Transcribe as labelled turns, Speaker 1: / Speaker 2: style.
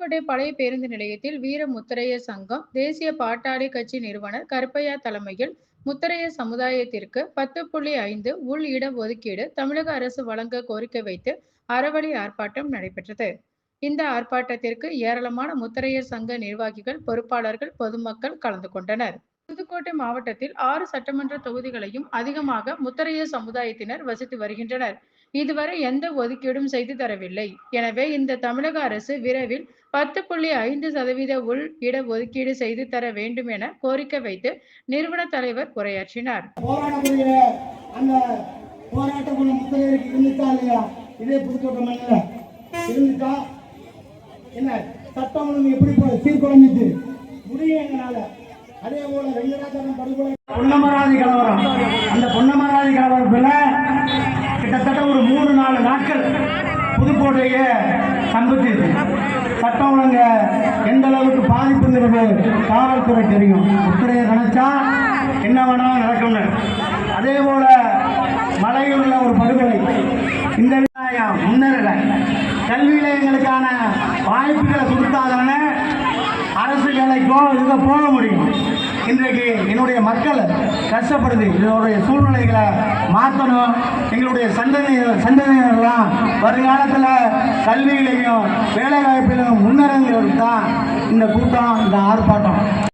Speaker 1: புதுக்கோட்டை பழைய பேருந்து நிலையத்தில் வீர முத்தரைய சங்கம் தேசிய பாட்டாளி கட்சி நிறுவனர் கருப்பையா தலைமையில் முத்தரைய சமுதாயத்திற்கு பத்து புள்ளி ஐந்து உள் இட ஒதுக்கீடு தமிழக அரசு வழங்க கோரிக்கை வைத்து அறவழி ஆர்ப்பாட்டம் நடைபெற்றது. இந்த ஆர்ப்பாட்டத்திற்கு ஏராளமான முத்தரையர் சங்க நிர்வாகிகள் பொறுப்பாளர்கள் பொதுமக்கள் கலந்து கொண்டனர். புதுக்கோட்டை மாவட்டத்தில் ஆறு சட்டமன்ற தொகுதிகளையும் அதிகமாக முத்தரையர் சமுதாயத்தினர் வசித்து வருகின்றனர். இதுவரை எந்த ஒதுக்கீடும் செய்து தரவில்லை. எனவே இந்த தமிழக அரசு விரைவில் பத்து புள்ளி ஐந்து சதவீத உள் இட ஒதுக்கீடு செய்து தர வேண்டும் என கோரிக்கை வைத்து நிறுவன தலைவர் உரையாற்றினார்.
Speaker 2: சட்டம் எப்படி போல முடியும் எங்களால. அதே போல வெங்கடாச்சலம் படுகொலை. பொன்னமராதி கலவரம். அந்த பொன்னமராதி கலவரத்துல புதுக்கோட்டையை சம்பிச்சிச்சு சட்டம் ஒழுங்க எந்த அளவுக்கு பாதிப்புங்கிறது காவல்துறை தெரியும். முத்திரையை நினைச்சா என்ன வேணாலும் நடக்கும்னு. அதே போல உள்ள ஒரு படுகொலை. இந்த முன்னேற முன்னேறல. கல்வி நிலையங்களுக்கான வாய்ப்புகளை கொடுத்தாதானே அரசு வேலைக்கோ இதுக்கோ போக முடியும். இன்றைக்கு என்னுடைய மக்கள் கஷ்டப்படுது. இதனுடைய சூழ்நிலைகளை மாற்றணும் எங்களுடைய சந்ததி சந்ததியினர்லாம் வருங்காலத்தில் கல்வியிலையும் வேலைவாய்ப்பிலும் முன்னேறங்கிறது தான் இந்த கூட்டம் இந்த ஆர்ப்பாட்டம்.